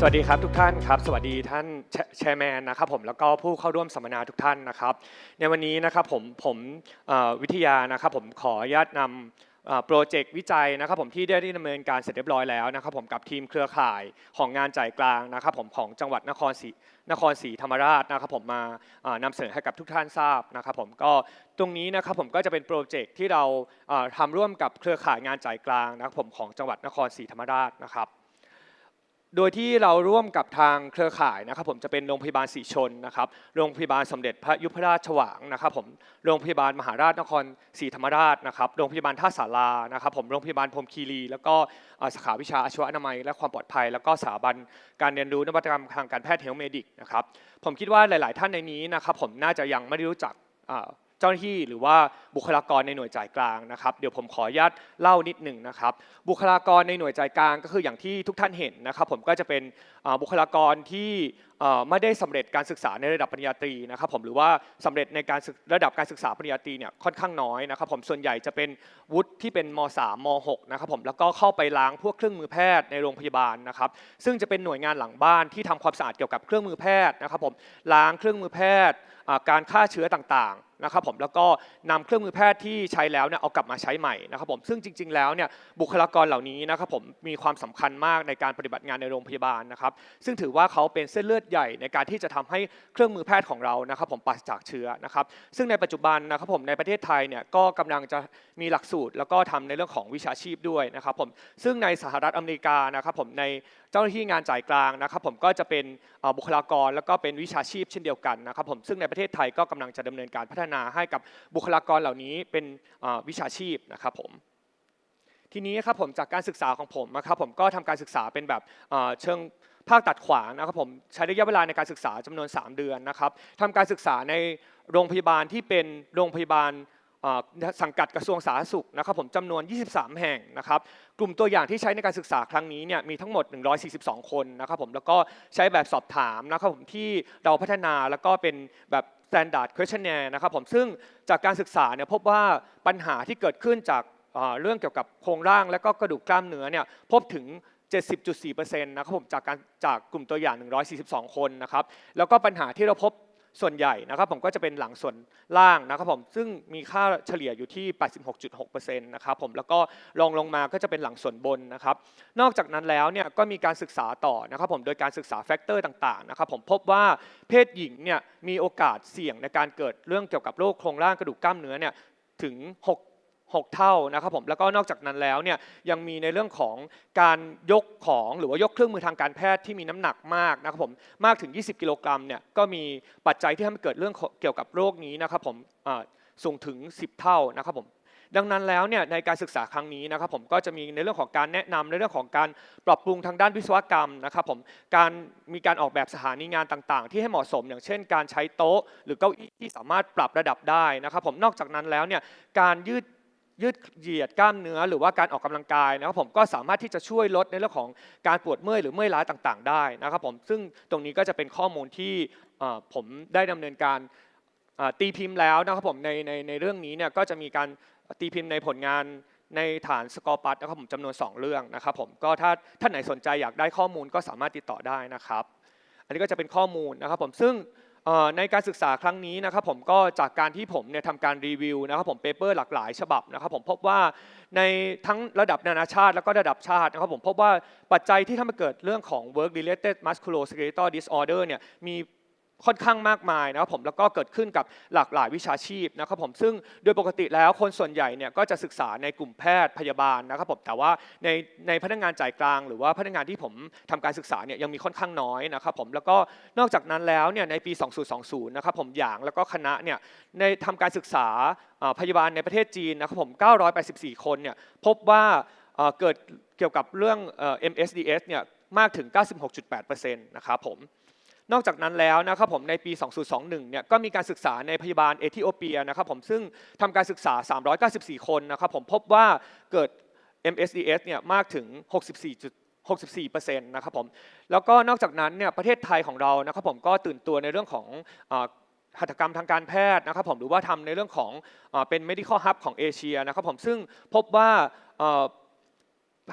สวัสดีครับทุกท่านครับ สวัสดีท่านแชร์แมนนะครับผมแล้วก็ผู้เข้าร่วมสัมมนาทุกท่านนะครับ ในวันนี้นะครับผมผมวิทยานะครับผมขออนุญาตนำโปรเจกต์วิจัยนะครับผมที่ได้ดำเนินการเสร็จเรียบร้อยแล้วนะครับผมกับทีมเครือข่ายของงานจ่ายกลางนะครับผมของจังหวัดนครศรีนครศรีธรรมราชนะครับผมมาเอ่อนำเสนอให้กับทุกท่านทราบนะครับผมก็ตรงนี้นะครับผมก็จะเป็นโปรเจกต์ที่เราเอ่อทำร่วมกับเครือข่ายงานจ่ายกลางนะครับผมของจังหวัดนครศรีธรรมราชนะครับ โดยที่เราร่วมกับทางเครือข่ายนะครับ ผมจะเป็นโรงพยาบาลศรีชนนะครับโรงพยาบาลสมเด็จพระยุพราชฉวางนะครับ ผมโรงพยาบาลมหาราชนครศรีธรรมราชนะครับโรงพยาบาลท่าสารานะครับ ผมโรงพยาบาลพรมคีรีแล้วก็สาขาวิชาอาชีวอนามัย และความปลอดภัย แล้วก็สถาบันการเรียนรู้นวัตกรรมทางการแพทย์เฮลเมดิกนะครับผมคิดว่าหลาย ๆ ท่านในนี้นะครับ ผมน่าจะยังไม่ได้รู้จัก เจ้าหน้าที่หรือว่าบุคลากรในหน่วยจ่ายกลางนะครับ เดี๋ยวผมขออนุญาตเล่านิดหนึ่งนะครับ บุคลากรในหน่วยจ่ายกลางก็คืออย่างที่ทุกท่านเห็นนะครับ ผมก็จะเป็นบุคลากรที่ไม่ได้สำเร็จการศึกษาในระดับปริญญาตรีนะครับ ผมหรือว่าสำเร็จในการระดับการศึกษาปริญญาตรีเนี่ยค่อนข้างน้อยนะครับผมส่วนใหญ่จะเป็นวุฒิที่เป็นม 3 ม 6 นะครับผมแล้วก็เข้าไปล้างพวกเครื่องมือแพทย์ในโรงพยาบาลนะครับ ซึ่งจะเป็นหน่วยงานหลังบ้านที่ทำความสะอาดเกี่ยวกับเครื่องมือแพทย์นะครับผมล้างเครื่องมือแพทย์การฆ่าเชื้อต่าง นะครับผมแล้วก็นำเครื่องมือแพทย์ที่ใช้แล้วเนี่ยเอากลับมาใช้ใหม่นะครับผมซึ่งจริง ๆ แล้วเนี่ยบุคลากรเหล่านี้นะครับผมมีความสำคัญมากในการปฏิบัติงานในโรงพยาบาลนะครับ ซึ่งถือว่าเขาเป็นเส้นเลือดใหญ่ในการที่จะทำให้เครื่องมือแพทย์ของเรานะครับผมปราศจากเชื้อนะครับ ซึ่งในปัจจุบันนะครับผมในประเทศไทยเนี่ยก็กำลังจะมีหลักสูตร แล้วก็ทำในเรื่องของวิชาชีพด้วยนะครับผมซึ่งในสหรัฐอเมริกานะครับผมในเจ้าหน้าที่งานจ่ายกลางนะครับผมก็จะเป็นบุคลากรแล้วก็เป็นวิชาชีพเช่นเดียวกันนะครับผมซึ่งในประเทศไทยก็กำลังจะดำเนินการพัฒนาให้กับบุคลากรเหล่านี้เป็นวิชาชีพนะครับผมทีนี้ครับผมจากการศึกษาของผมนะครับผมก็ทำการศึกษาเป็นแบบเชิงภาคตัดขวางนะครับผมใช้ระยะเวลาในการศึกษาจำนวน 3 เดือนนะครับทำการศึกษาในโรงพยาบาลที่เป็นโรงพยาบาลสังกัดกระทรวงสาธารณสุขนะครับผมจำนวน 23 แห่งนะครับกลุ่มตัวอย่างที่ใช้ในการศึกษาครั้งนี้เนี่ยมีทั้งหมด 142 คนนะครับผมแล้วก็ใช้แบบสอบถามนะครับผมที่เราพัฒนาแล้วก็เป็นแบบ standard questionnaire นะครับผมซึ่งจากการศึกษาเนี่ยพบว่าปัญหาที่เกิดขึ้นจากเรื่องเกี่ยวกับโครงร่างและก็กระดูกกล้ามเนื้อเนี่ยพบถึง 70.4%นะครับผมจากการจากกลุ่มตัวอย่าง 142 คนนะครับแล้วก็ปัญหาที่เราพบ ส่วนใหญ่นะครับผมก็จะเป็นหลังส่วนล่างนะครับผมซึ่งมีค่าเฉลี่ยอยู่ที่ 86.6%นะครับผมแล้วก็รองลงมาก็จะเป็นหลังส่วนบนนะครับนอกจากนั้นแล้วเนี่ยก็มีการศึกษาต่อนะครับผมโดยการศึกษาแฟกเตอร์ต่างๆนะครับผมพบว่าเพศหญิงเนี่ยมีโอกาสเสี่ยงในการเกิดเรื่องเกี่ยวกับโรคโครงร่างกระดูกกล้ามเนื้อเนี่ยถึง 6 6 เท่านะครับผมแล้วก็นอกจากนั้นแล้วเนี่ยยังมีในเรื่องของการยกของหรือว่ายกเครื่องมือทางการแพทย์ที่มีน้ำหนักมากนะครับผมมากถึง 20 กิโลกรัมเนี่ยก็มีปัจจัยที่ทำให้เกิดเรื่องเกี่ยวกับโรคนี้นะครับผมสูงถึง 10 เท่านะครับผมดังนั้นแล้วเนี่ยในการศึกษาครั้งนี้นะครับผมก็จะมีในเรื่องของการแนะนำในเรื่องของการปรับปรุงทางด้านวิศวกรรมนะครับผมการมีการออกแบบสถานีงานต่างๆ ที่ให้เหมาะสม อย่างเช่น การใช้โต๊ะ หรือเก้าอี้ที่สามารถปรับระดับได้นะครับผมนอกจากนั้นแล้วเนี่ยการยืด ยืดเหยียดกล้ามเนื้อหรือว่าการออกกำลังกายนะครับผมก็สามารถที่จะช่วยลดในเรื่องของการปวดเมื่อยหรือเมื่อยล้าต่างๆ ได้นะครับผมซึ่งตรงนี้ก็จะเป็นข้อมูลที่ผมได้ดำเนินการตีพิมพ์แล้วนะครับผมในในในเรื่องนี้เนี่ยก็จะมีการตีพิมพ์ในผลงานในฐานสกอปัตนะครับผมจำนวน 2 เรื่องนะครับผมก็ถ้าท่านไหนสนใจอยากได้ข้อมูลก็สามารถติดต่อได้นะครับ อันนี้ก็จะเป็นข้อมูลนะครับผมซึ่ง ในการศึกษาครั้งนี้นะครับผมก็จากการที่ผมเนี่ยทำการรีวิวนะครับผมเปเปอร์หลากหลายฉบับนะครับผมพบว่าในทั้งระดับนานาชาติ แล้วก็ระดับชาตินะครับผมพบว่าปัจจัยที่ทำให้เกิดเรื่องของ work related musculoskeletal disorder เนี่ยมี ค่อนข้างมากมายนะครับผมแล้วก็เกิดขึ้นกับหลากหลายวิชาชีพนะครับผมซึ่งโดยปกติแล้วคนส่วนใหญ่เนี่ยก็จะศึกษาในกลุ่มแพทย์พยาบาลนะครับผมแต่ว่าในในพนักงานจ่ายกลาง หรือว่าพนักงานที่ผมทำการศึกษาเนี่ยยังมีค่อนข้างน้อยนะครับผมแล้วก็นอกจากนั้นแล้วเนี่ยในปี 2020 นะครับผมหยางแล้วก็คณะเนี่ยในทำการศึกษาพยาบาลในประเทศจีนนะครับผม 984 คนเนี่ยพบว่าเกิดเกี่ยวกับเรื่อง MSDS เนี่ยมากถึง 96.8%นะครับผม นอกจากนั้นแล้วนะครับผมในปี 2021 เนี่ยก็มีการศึกษาในพยาบาลเอธิโอเปียนะครับผมซึ่งทำการศึกษา 394 คนนะครับผมพบว่าเกิด MSDS เนี่ยมากถึง 64 64%นะครับผมแล้วก็นอกจากนั้นเนี่ยประเทศไทยของเรานะครับผมก็ตื่นตัวในเรื่องของหัตถกรรมทางการแพทย์นะครับผมหรือว่าทำในเรื่องของเอ่อเป็น medical hub ของเอเชียนะครับผมซึ่งพบว่า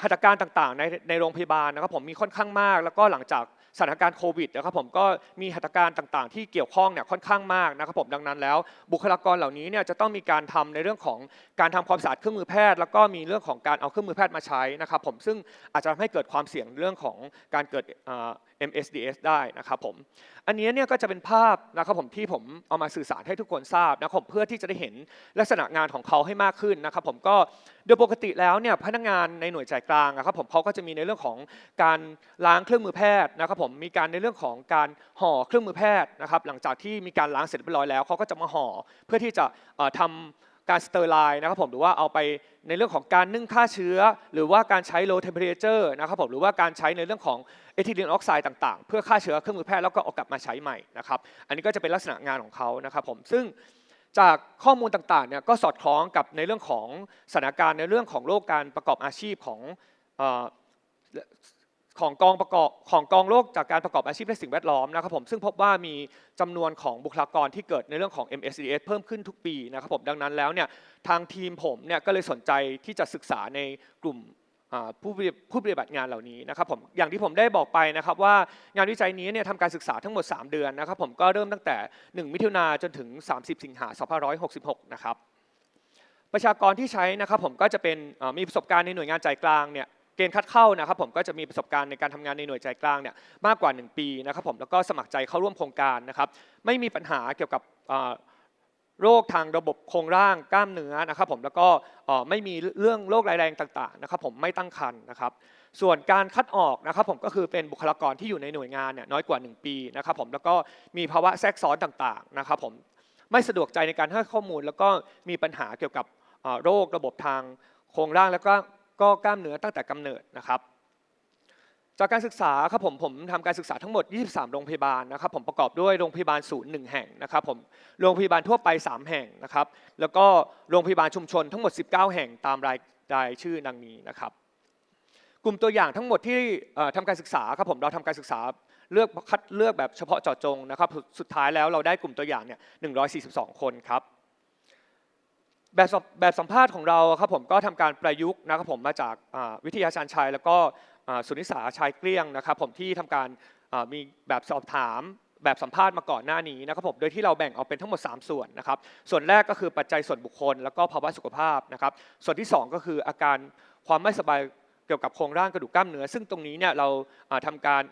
หัตถการต่างๆในในโรงพยาบาลนะครับผมมีค่อนข้างมาก แล้วก็หลังจาก สถานการณ์โควิดนะครับผมก็มีหัตถการต่างๆ ที่เกี่ยวข้องเนี่ยค่อนข้างมากนะครับผมดังนั้นแล้ว บุคลากรเหล่านี้เนี่ยจะต้องมีการทำในเรื่องของการทำความสะอาดเครื่องมือแพทย์ แล้วก็มีเรื่องของการเอาเครื่องมือแพทย์มาใช้นะครับผมซึ่งอาจจะทำให้เกิดความเสี่ยงเรื่องของการเกิด MSDS ได้นะครับผม อันนี้เนี่ยก็จะเป็นภาพนะครับผมที่ผมเอามาสื่อสารให้ทุกคนทราบนะครับผมเพื่อที่จะได้เห็นลักษณะงานของเขาให้มากขึ้นนะครับผมก็โดยปกติแล้วเนี่ยพนักงานในหน่วยจ่ายกลางนะครับผมเขาก็จะมีในเรื่องของการล้างเครื่องมือแพทย์นะครับผมมีการในเรื่องของการห่อเครื่องมือแพทย์นะครับหลังจากที่มีการล้างเสร็จเรียบร้อยแล้วเขาก็จะมาห่อเพื่อที่จะเอ่อทำ การสเตอร์ไลน์นะครับผมหรือว่าเอาไปในเรื่องของการนึ่งฆ่าเชื้อ หรือว่าการใช้ low temperature นะครับผมหรือว่าการใช้ในเรื่องของเอทิลีนออกไซด์ต่างๆ เพื่อฆ่าเชื้อเครื่องมือแพทย์แล้วก็เอากลับมาใช้ใหม่นะครับอันนี้ก็จะเป็นลักษณะงานของเขานะครับผมซึ่งจากข้อมูลต่างๆเนี่ยก็สอดคล้องกับในเรื่องของสถานการณ์ในเรื่องของโลกการประกอบอาชีพของ ของกองประกอบของกองโลกจากการประกอบอาชีพและสิ่งแวดล้อมนะครับผมซึ่งพบว่ามีจำนวนของบุคลากรที่เกิดในเรื่องของ MSDS เพิ่มขึ้นทุกปีนะครับผมดังนั้นแล้วเนี่ยทางทีมผมเนี่ยก็เลยสนใจที่จะศึกษาในกลุ่มผู้ปฏิผู้ปฏิบัติงานเหล่านี้นะครับผมอย่างที่ผมได้บอกไปนะครับว่างานวิจัยนี้เนี่ยทำการศึกษาทั้งหมด 3 เดือนนะครับผมก็เริ่มตั้งแต่ 1 มิถุนาจนถึง 30 สิงหา2566 นะครับประชากรที่ใช้นะครับผมก็จะเป็นมีประสบการณ์ในหน่วยงานจ่ายกลางเนี่ย เกณฑ์คัดเข้านะครับผมก็จะมีประสบการณ์ในการทำงานในหน่วยใจกลางเนี่ยมากกว่า 1 ปีนะครับผมแล้วก็สมัครใจเข้าร่วมโครงการนะครับไม่มีปัญหาเกี่ยวกับโรคทางระบบโครงร่างกล้ามเนื้อนะครับผมแล้วก็ไม่มีเรื่องโรคร้ายแรงต่างๆนะครับผมไม่ตั้งครรภ์นะครับส่วนการคัดออกนะครับผมก็คือเป็นบุคลากรที่อยู่ในหน่วยงานเนี่ยน้อยกว่า 1 ปีนะครับผมแล้วก็มีภาวะแทรกซ้อนต่างๆนะครับผมไม่สะดวกใจในการให้ข้อมูล แล้วก็มีปัญหาเกี่ยวกับโรคระบบทางโครงร่างแล้วก็ ก็กล้ามเนื้อตั้งแต่กำเนิดนะครับ จากการศึกษาครับผมผมทำการศึกษาทั้งหมด 23 โรงพยาบาลนะครับ ผมประกอบด้วยโรงพยาบาลศูนย์หนึ่งแห่งนะครับผมโรงพยาบาลทั่วไป 3 แห่งนะครับ แล้วก็โรงพยาบาลชุมชนทั้งหมด 19 แห่งตามรายรายชื่อดังนี้นะครับ กลุ่มตัวอย่างทั้งหมดที่เอ่อทำการศึกษาครับผมเราทำการศึกษาเลือกคัดเลือกแบบเฉพาะเจาะจงนะครับ สุดสุดท้ายแล้วเราได้กลุ่มตัวอย่างเนี่ย142 คนครับ แบบสอบแบบสัมภาษณ์ของเราครับผมก็ทำการประยุกต์นะครับผมมาจากวิทยาชาญชัย แล้วก็สุนิสาชัยเกลี้ยงนะครับผมที่ทำการมีแบบสอบถามแบบสัมภาษณ์มาก่อนหน้านี้นะครับผมโดยที่เราแบ่งออกเป็นทั้งหมด 3 ส่วนนะครับส่วนแรกก็คือปัจจัยส่วนบุคคล แล้วก็ภาวะสุขภาพนะครับส่วนที่ 2 ก็คืออาการความไม่สบายเกี่ยวกับโครงร่างกระดูกกล้ามเนื้อ ซึ่งตรงนี้เนี่ยเราอ่าทำการ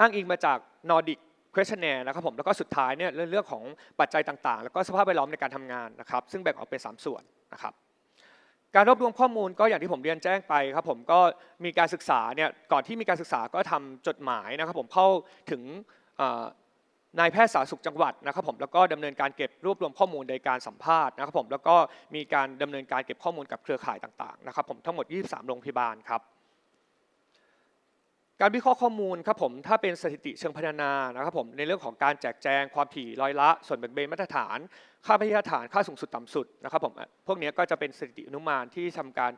อ้างอิงมาจาก Nordic questionnaire นะครับผมแล้วก็สุดท้ายเนี่ยเรื่องเรื่องของปัจจัยต่างๆ แล้วก็สภาพแวดล้อมในการทำงานนะครับ ซึ่งแบ่งออกเป็น 3 ส่วนนะครับการรวบรวมข้อมูลก็อย่างที่ผมเรียนแจ้งไปครับผมก็มีการศึกษาเนี่ยก่อนที่มีการศึกษาก็ทำจดหมายนะครับผมเข้าถึงนายแพทย์สาธารณสุขจังหวัดนะครับผมแล้วก็ดำเนินการเก็บรวบรวมข้อมูลโดยการสัมภาษณ์นะครับผมแล้วก็มีการดำเนินการเก็บข้อมูลกับเครือข่ายต่างๆนะครับผมทั้งหมด 23 โรงพยาบาลครับ การวิเคราะห์ข้อมูลครับผมถ้าเป็นสถิติเชิงพัฒนานะครับผมในเรื่องของการแจกแจงความถี่ร้อยละ ส่วนแบ่งเบนมาตรฐาน ค่าพยาฐานค่าสูงสุดต่ำสุดนะครับผมพวกนี้ก็จะเป็นสถิติอนุมานที่ทำการ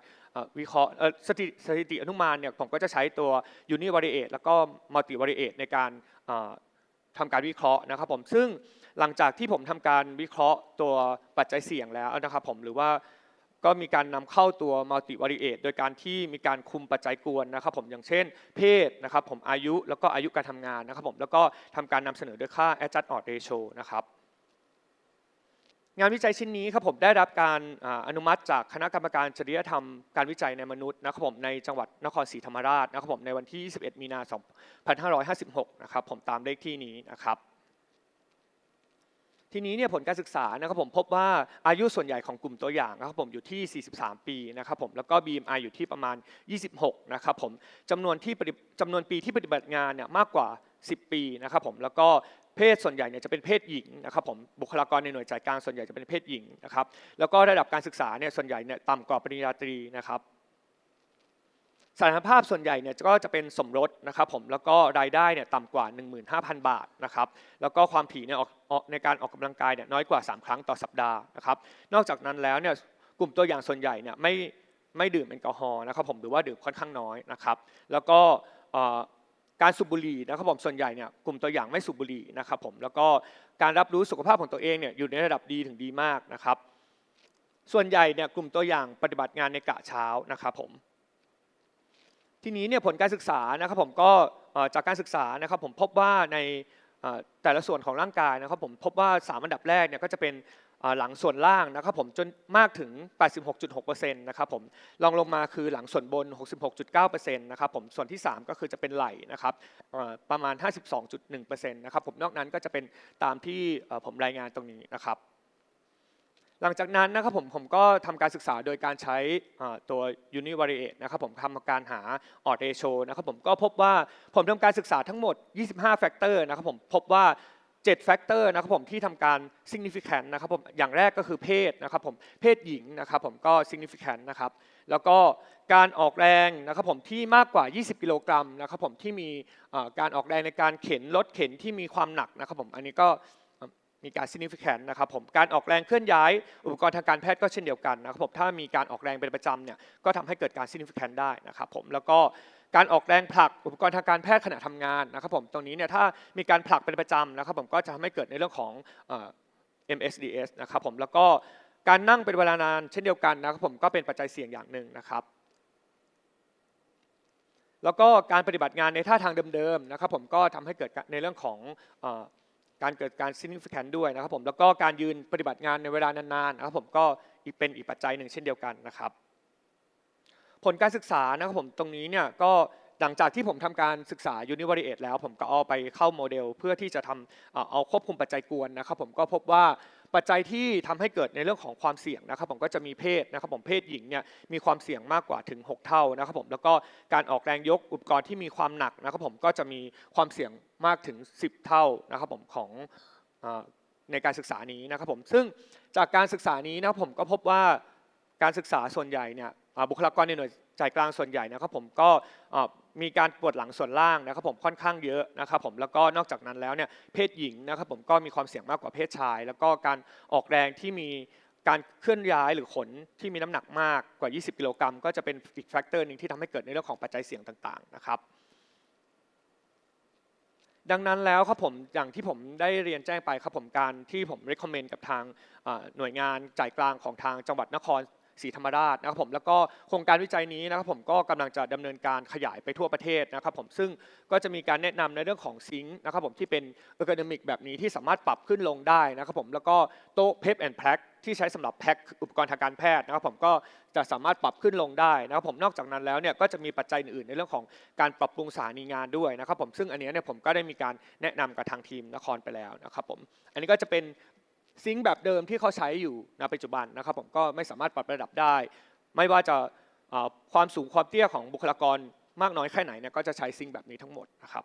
วิเคราะห์สถิติสถิติอนุมานเนี่ยผมก็จะใช้ตัว univariate แล้วก็ multivariate ในการเอ่อทำการวิเคราะห์นะครับผมซึ่งหลังจากที่ผมทำการวิเคราะห์ตัวปัจจัยเสี่ยงแล้วนะครับผมหรือว่า ก็มีการนำเข้าตัว multivariate โดยการที่มีการคุมปัจจัยกวนนะครับผมอย่างเช่น เพศนะครับผมอายุแล้วก็อายุการทำงานนะครับผมแล้วก็ทำการนำเสนอด้วยค่า adjust odd ratio นะครับงานวิจัยชิ้นนี้ครับผมได้รับการอ่าอนุมัติจากคณะกรรมการจริยธรรมการวิจัยในมนุษย์นะครับผมในจังหวัดนครศรีธรรมราชนะครับผมในวันที่ 21 มีนาคม2556 นะครับผมตามเลขที่นี้นะครับ ทีนี้เนี่ยผลการศึกษานะครับผมพบว่าอายุส่วนใหญ่ของกลุ่มตัวอย่างนะครับผมอยู่ที่ 43 ปีนะครับผมแล้วก็ BMI อยู่ที่ประมาณ 26 นะครับผมจำนวนที่จำนวนปีที่ปฏิบัติงานเนี่ยมากกว่า 10 ปีนะครับผมแล้วก็เพศส่วนใหญ่เนี่ยจะเป็นเพศหญิงนะครับผมบุคลากรในหน่วยจ่ายกลางส่วนใหญ่จะเป็นเพศหญิงนะครับแล้วก็ระดับการศึกษาเนี่ยส่วนใหญ่เนี่ยต่ำกว่าปริญญาตรีนะครับ สถานภาพส่วนใหญ่เนี่ยก็จะเป็นสมรสนะครับผมแล้วก็รายได้เนี่ยต่ำกว่า 15,000 บาทนะครับแล้วก็ความถี่เนี่ยในการออกกำลังกายเนี่ยน้อยกว่า 3 ครั้งต่อสัปดาห์นะครับนอกจากนั้นแล้วเนี่ยกลุ่มตัวอย่างส่วนใหญ่เนี่ยไม่ไม่ดื่มแอลกอฮอล์นะครับผมหรือว่าดื่มค่อนข้างน้อยนะครับแล้วก็การสูบบุหรี่นะครับผมส่วนใหญ่เนี่ยกลุ่มตัวอย่างไม่สูบบุหรี่นะครับผมแล้วก็การรับรู้สุขภาพของตัวเองเนี่ยอยู่ในระดับดีถึงดีมากนะครับส่วนใหญ่เนี่ยกลุ่มตัวอย่างปฏิบัติงานในกะเช้านะครับผม ทีนี้เนี่ยผลการศึกษานะครับผมก็จากการศึกษานะครับผมพบว่าในแต่ละส่วนของร่างกายนะครับผมพบว่าสามอันดับแรกเนี่ยก็จะเป็นหลังส่วนล่างนะครับผมจนมากถึง 86.6%นะครับผมรองลงมาคือหลังส่วนบน 66.9%นะครับผมส่วนที่ 3 ก็คือจะเป็นไหล่นะครับประมาณ 52.1%นะครับผมนอกนั้นก็จะเป็นตามที่ผมรายงานตรงนี้นะครับ หลังจากนั้นนะครับผมผมก็ทำการศึกษาโดยการใช้ตัว univariate นะครับผมทำการหา odd ratio นะครับผมก็พบว่าผมทำการศึกษาทั้งหมด 25 factor นะครับผมพบว่า 7 factor นะครับผมที่ทำการ significant นะครับผมอย่างแรกก็คือเพศนะครับผมเพศหญิงนะครับผมก็ significant นะครับแล้วก็การออกแรงนะครับผมที่มากกว่า 20 กิโลกรัมนะครับผมที่มีการออกแรงในการเข็นรถเข็นที่มีความหนักนะครับผมอันนี้ก็ มีการ significant นะครับผมการออกแรงเคลื่อนย้าย อุปกรณ์ทางการแพทย์ก็เช่นเดียวกันนะครับผมถ้ามีการออกแรงเป็นประจำเนี่ยก็ทำให้เกิดการ significant ได้นะครับผมแล้วก็การออกแรงผลักอุปกรณ์ทางการแพทย์ขณะทำงานนะครับผมตรงนี้เนี่ยถ้ามีการผลักเป็นประจำนะครับผมก็จะทำให้เกิดในเรื่องของเอ่อ MSDS นะครับผมแล้วก็การนั่งเป็นเวลานานเช่นเดียวกันนะครับผมก็เป็นปัจจัยเสี่ยงอย่างหนึ่งนะครับ แล้วก็การปฏิบัติงานในท่าทางเดิมๆนะครับผมก็ทำให้เกิดในเรื่องของ การเกิดการ significant ด้วยนะครับผมแล้วก็การยืนปฏิบัติงานในเวลานานๆนะครับผมก็อีกเป็นอีกปัจจัยหนึ่งเช่นเดียวกันนะครับ ผลการศึกษานะครับผมตรงนี้เนี่ยก็หลังจากที่ผมทำการศึกษา univariate แล้ว ผมก็เอาไปเข้าโมเดล เพื่อที่จะทำเอาควบคุมปัจจัยกวนนะครับ ผมก็พบว่า ปัจจัยที่ทำให้เกิดในเรื่องของความเสี่ยงนะครับผมก็จะมีเพศนะครับผมเพศหญิงเนี่ยมีความเสี่ยงมากกว่าถึง 6 เท่านะครับผมแล้วก็การออกแรงยกอุปกรณ์ที่มีความหนักนะครับผมก็จะมีความเสี่ยงมากถึง 10 เท่านะครับผมของในการศึกษานี้นะครับผมซึ่งจากการศึกษานี้นะครับผมก็พบว่าการศึกษาส่วนใหญ่เนี่ยบุคลากรในหน่วยจ่ายกลางส่วนใหญ่นะครับผมก็ มีการปวดหลังส่วนล่างนะครับผมค่อนข้างเยอะนะครับผมแล้วก็นอกจากนั้นแล้วเนี่ยเพศหญิงนะครับผมก็มีความเสี่ยงมากกว่าเพศชาย แล้วก็การออกแรงที่มีการเคลื่อนย้ายหรือขนที่มีน้ำหนักมากกว่า 20 กิโลกรัมก็จะเป็นอีกแฟกเตอร์หนึ่งที่ทำให้เกิดในเรื่องของปัจจัยเสี่ยงต่าง ๆ นะครับ ดังนั้นแล้วครับผมอย่างที่ผมได้เรียนแจ้งไปครับผมการที่ผม recommend กับทางหน่วยงานจ่ายกลางของทางจังหวัดนคร ศรีธรรมราชนะครับผมแล้วก็โครงการวิจัยนี้นะครับผมก็กำลังจะดำเนินการขยายไปทั่วประเทศนะครับผมซึ่งก็จะมีการแนะนำในเรื่องของซิงค์นะครับผมที่เป็นเออร์ o นมิกแบบนี้ที่สามารถปรับขึ้นลงได้นะครับผมแล้วก็โต๊ะเพปแอนด์แพ็คที่ใช้สำหรับแพ็คอุปกรณ์ทางการแพทย์นะครับผมก็จะสามารถปรับขึ้นลงได้นะครับผมนอกจากนั้นแล้วเนี่ยก็จะมีปัจจัยอื่นๆในเรื่องของการปรับปรุงสถานีงานด้วยนะครับผมซึ่งอันนี้เนี่ยผมก็ได้มีการแนะนำกับทางทีมนครไปแล้วนะครับผมอันนี้ก็จะเป็น ซิงค์แบบเดิมที่เขาใช้อยู่ในปัจจุบันนะครับผมก็ไม่สามารถปรับระดับได้ ไม่ว่าจะความสูงความเตี้ยของบุคลากรมากน้อยแค่ไหนเนี่ยก็จะใช้ซิงค์แบบนี้ทั้งหมดนะครับ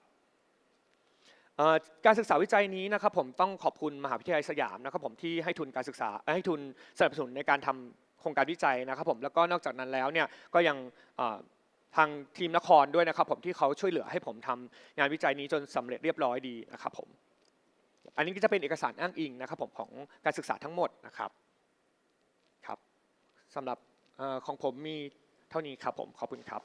การศึกษาวิจัยนี้นะครับผมต้องขอบคุณมหาวิทยาลัยสยามนะครับผมที่ให้ทุนการศึกษาให้ทุนสนับสนุนในการทำโครงการวิจัยนะครับผมแล้วก็นอกจากนั้นแล้วเนี่ยก็ยังทางทีมนครด้วยนะครับผมที่เขาช่วยเหลือให้ผมทำงานวิจัยนี้จนสำเร็จเรียบร้อยดีนะครับผม อันนี้ก็จะเป็นเอกสารอ้างอิงนะครับผมของการศึกษาทั้งหมดนะครับครับสำหรับออของผมมีเท่านี้ครับผมขอบคุณครับ